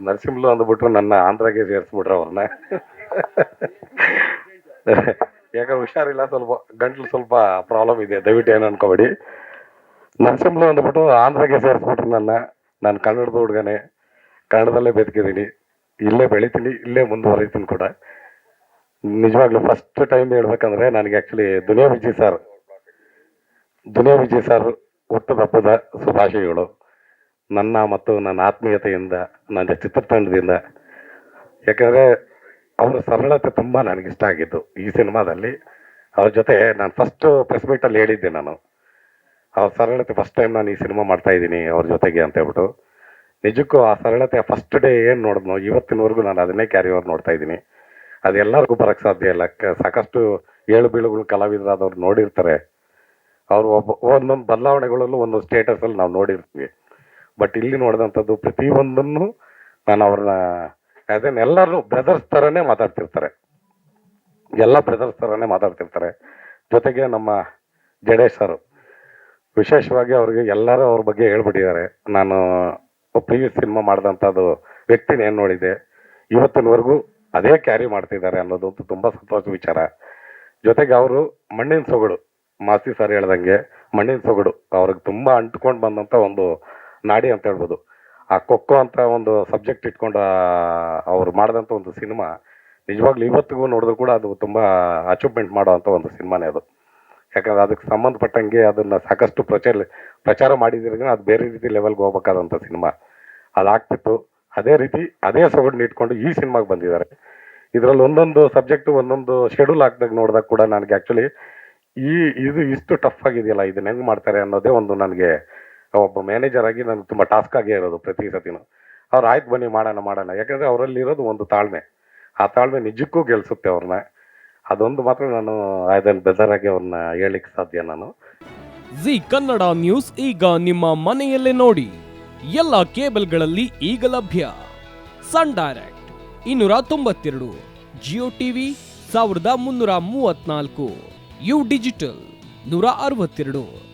ನರಸಿಂಹಲು ಅಂದ್ಬಿಟ್ಟು ನನ್ನ ಆಂಧ್ರಗೆ ಸೇರಿಸ್ಬಿಟ್ರು ಅವ್ರನ್ನ. ಯಾಕಂದ್ರೆ ಹುಷಾರಿಲ್ಲ, ಸ್ವಲ್ಪ ಗಂಟ್ಲು ಸ್ವಲ್ಪ ಪ್ರಾಬ್ಲಮ್ ಇದೆ. ದಯವಿಟ್ಟು ಏನು ಅನ್ಕೋಬೇಡಿ. ನರಸಿಂಹಲು ಅಂದ್ಬಿಟ್ಟು ಆಂಧ್ರಗೆ ಸೇರಿಸ್ಬಿಟ್ರು ನನ್ನ. ನಾನು ಕನ್ನಡದ ಹುಡುಗನೇ. ಕನ್ನಡದಲ್ಲೇ ಬದುಕಿದ್ದೀನಿ. ಇಲ್ಲೇ ಬೆಳಿತೀನಿ, ಇಲ್ಲೇ ಮುಂದುವರಿತೀನಿ ಕೂಡ. ನಿಜವಾಗ್ಲೂ ಫಸ್ಟ್ ಟೈಮ್ ಹೇಳ್ಬೇಕಂದ್ರೆ ನನಗೆ actually Duniya Vijay sir Duniya Vijay sir ಹುಟ್ಟದಪ್ಪದ ಶುಭಾಶಯಗಳು. ನನ್ನ ಮತ್ತು ನನ್ನ ಆತ್ಮೀಯತೆಯಿಂದ, ನನ್ನ ಚಿತ್ರತಂಡದಿಂದ. ಯಾಕಂದರೆ ಅವರ ಸರಳತೆ ತುಂಬ ಇಷ್ಟ ಆಗಿದ್ದು ಈ ಸಿನಿಮಾದಲ್ಲಿ. ಅವ್ರ ಜೊತೆ ನಾನು ಫಸ್ಟ್ ಪ್ರೆಸ್ ಮೀಟಲ್ಲಿ ಹೇಳಿದ್ದೆ ನಾನು. ಅವ್ರ ಸರಳತೆ ಫಸ್ಟ್ ಟೈಮ್ ನಾನು ಈ ಸಿನಿಮಾ ಮಾಡ್ತಾ ಇದ್ದೀನಿ ಅವ್ರ ಜೊತೆಗೆ ಅಂತ ಹೇಳ್ಬಿಟ್ಟು. ನಿಜಕ್ಕೂ ಆ ಸರಳತೆ ಫಸ್ಟ್ ಡೇ ಏನು ನೋಡಿದ್ನೋ, ಇವತ್ತಿನವರೆಗೂ ನಾನು ಅದನ್ನೇ ಕ್ಯಾರಿ ಓವರ್ ನೋಡ್ತಾ ಇದ್ದೀನಿ. ಅದು ಎಲ್ಲರಿಗೂ ಬರೋಕ್ಕೆ ಸಾಧ್ಯ ಇಲ್ಲ. ಸಾಕಷ್ಟು ಏಳು ಬೀಳುಗಳು ಕಲಾವಿದರಾದವ್ರು ನೋಡಿರ್ತಾರೆ. ಅವ್ರು ಒಬ್ಬ, ಒಂದೊಂದು ಬದಲಾವಣೆಗಳಲ್ಲೂ ಒಂದೊಂದು ಸ್ಟೇಟಸಲ್ಲಿ ನಾವು ನೋಡಿರ್ತೀವಿ. ಬಟ್ ಇಲ್ಲಿ ನೋಡಿದಂಥದ್ದು ಪ್ರತಿಯೊಂದನ್ನು ನಾನು ಅವ್ರನ್ನ ಅದನ್ನ ಎಲ್ಲರೂ ಬ್ರದರ್ಸ್ ಥರನೇ ಮಾತಾಡ್ತಿರ್ತಾರೆ. ಎಲ್ಲ ಬ್ರದರ್ಸ್ ಥರನೇ ಮಾತಾಡ್ತಿರ್ತಾರೆ. ಜೊತೆಗೆ ನಮ್ಮ ಜಡೇಶ್ ಸರ್ ವಿಶೇಷವಾಗಿ ಅವ್ರಿಗೆ ಎಲ್ಲರೂ ಅವ್ರ ಬಗ್ಗೆ ಹೇಳ್ಬಿಟ್ಟಿದ್ದಾರೆ. ನಾನು ಪ್ರೀವಿಯಸ್ ಸಿನಿಮಾ ಮಾಡಿದಂಥದ್ದು ವ್ಯಕ್ತಿನ ಏನು ನೋಡಿದೆ, ಇವತ್ತಿನವರೆಗೂ ಅದೇ ಕ್ಯಾರಿ ಮಾಡ್ತಿದ್ದಾರೆ ಅನ್ನೋದು ತುಂಬ ಸಂತೋಷ ವಿಚಾರ. ಜೊತೆಗೆ ಅವರು ಮಣ್ಣಿನ ಸೊಗಡು ಮಾಸಿ ಸರ್ ಹೇಳ್ದಂಗೆ ಮಣ್ಣಿನ ಸೊಗಡು, ಅವ್ರಿಗೆ ತುಂಬ ಅಂಟ್ಕೊಂಡು ಬಂದಂಥ ಒಂದು ನಾಡಿ ಅಂತ ಹೇಳ್ಬೋದು. ಆ ಕೊಕ್ಕೋ ಅಂತ ಒಂದು ಸಬ್ಜೆಕ್ಟ್ ಇಟ್ಕೊಂಡು ಅವ್ರು ಮಾಡಿದಂಥ ಒಂದು ಸಿನಿಮಾ, ನಿಜವಾಗ್ಲೂ ಇವತ್ತಿಗೂ ನೋಡಿದ್ರು ಕೂಡ ಅದು ತುಂಬ ಅಚೀವ್ಮೆಂಟ್ ಮಾಡೋವಂಥ ಒಂದು ಸಿನಿಮಾನೇ ಅದು. ಯಾಕಂದ್ರೆ ಅದಕ್ಕೆ ಸಂಬಂಧಪಟ್ಟಂಗೆ ಅದನ್ನ ಸಾಕಷ್ಟು ಪ್ರಚಾರ ಪ್ರಚಾರ ಮಾಡಿದ್ರೆ ಅದು ಬೇರೆ ರೀತಿ ಲೆವೆಲ್ಗೆ ಹೋಗ್ಬೇಕಾದಂಥ ಸಿನಿಮಾ. ಅದಾಗ್ತಿತ್ತು. ಅದೇ ರೀತಿ, ಅದೇ ಸೊಗಡನ್ನ ಇಟ್ಕೊಂಡು ಈ ಸಿನಿಮಾಗೆ ಬಂದಿದ್ದಾರೆ. ಇದರಲ್ಲಿ ಒಂದೊಂದು ಸಬ್ಜೆಕ್ಟ್ ಒಂದೊಂದು ಶೆಡ್ಯೂಲ್ ಹಾಕ್ದಾಗ ನೋಡಿದಾಗ ಕೂಡ ನನಗೆ ಆ್ಯಕ್ಚುಲಿ ಈ, ಇದು ಇಷ್ಟು ಟಫ್ ಆಗಿದೆಯಲ್ಲ, ಇದನ್ನ ಹೆಂಗೆ ಮಾಡ್ತಾರೆ ಅನ್ನೋದೇ ಒಂದು ನನಗೆ ಒಬ್ಬ ಮ್ಯಾನೇಜರ್ ಆಗಿ ನನಗೆ ತುಂಬ ಟಾಸ್ಕ್ ಆಗೇ ಇರೋದು ಪ್ರತಿ ಸತಿನೂ. ಅವ್ರು ಆಯ್ತು ಬನ್ನಿ, ಮಾಡೋಣ ಮಾಡೋಣ. ಯಾಕಂದರೆ ಅವರಲ್ಲಿರೋದು ಒಂದು ತಾಳ್ಮೆ. ಆ ತಾಳ್ಮೆ ನಿಜಕ್ಕೂ ಗೆಲ್ಸುತ್ತೆ ಅವ್ರನ್ನ ಅದೊಂದು ಮಾತ್ರ ನಾನು ಅದನ್ನು ಬೆದರಾಗಿ ಅವ್ರನ್ನ ಹೇಳಲಿಕ್ಕೆ ಸಾಧ್ಯ ನಾನು. ಜಿ ಕನ್ನಡ ನ್ಯೂಸ್ ಈಗ ನಿಮ್ಮ ಮನೆಯಲ್ಲೇ ನೋಡಿ. ಎಲ್ಲ ಕೇಬಲ್ಗಳಲ್ಲಿ ಈಗ ಲಭ್ಯ. ಸನ್ ಡೈರೆಕ್ಟ್ ಇನ್ನೂರ ತೊಂಬತ್ತೆರಡು, ಜಿಯೋ ಟಿವಿ ಸಾವಿರದ ಮುನ್ನೂರ ಮೂವತ್ನಾಲ್ಕು ಯು ಡಿಜಿಟಲ್ ನೂರ ಅರವತ್ತೆರಡು.